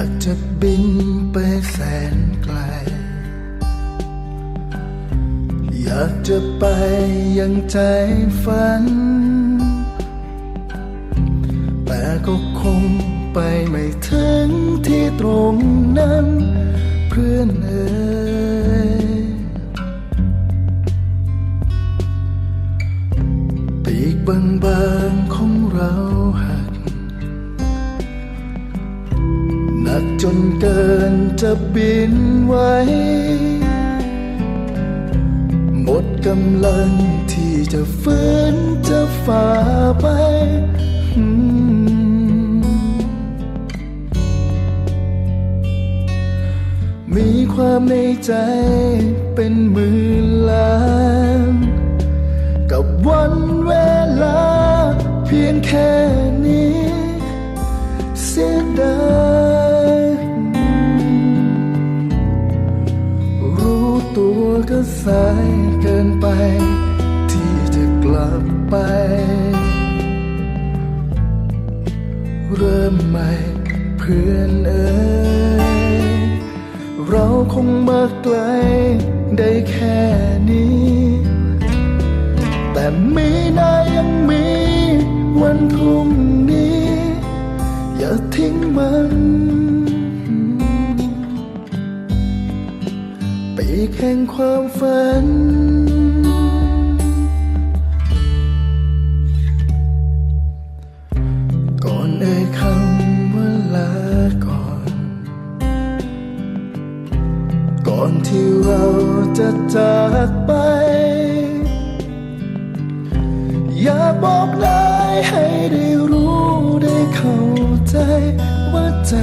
ากจะบินไปแสนไกล อยากจะไปยังใจฝัน แต่ก็คงไปไม่ถึงที่ตรงนั้น เพื่อนเอ๋ยปีกบางๆของเราหัก กจนเกินจะบินไหวหมดกำลังที่จะฝืนจะฝ่าไปมมีความในใจเป็นหมื่นล้าน กับวันเวลา สายเกินไป ที่จะกลับไป เริ่มใหม่เพื่อนเอ๋ยเราคงมาไกลได้แค่นี้ แต่มีนายังมีวันพรุ่งนี้ อย่าทิ้งมัน ปีกแห่งความฝัน ก่อนเอ่ยคำว่าลาก่อน ก่อนที่เราจะจากไป อยากบอกได้ให้ได้รู้ได้เข้าใจว่าใจ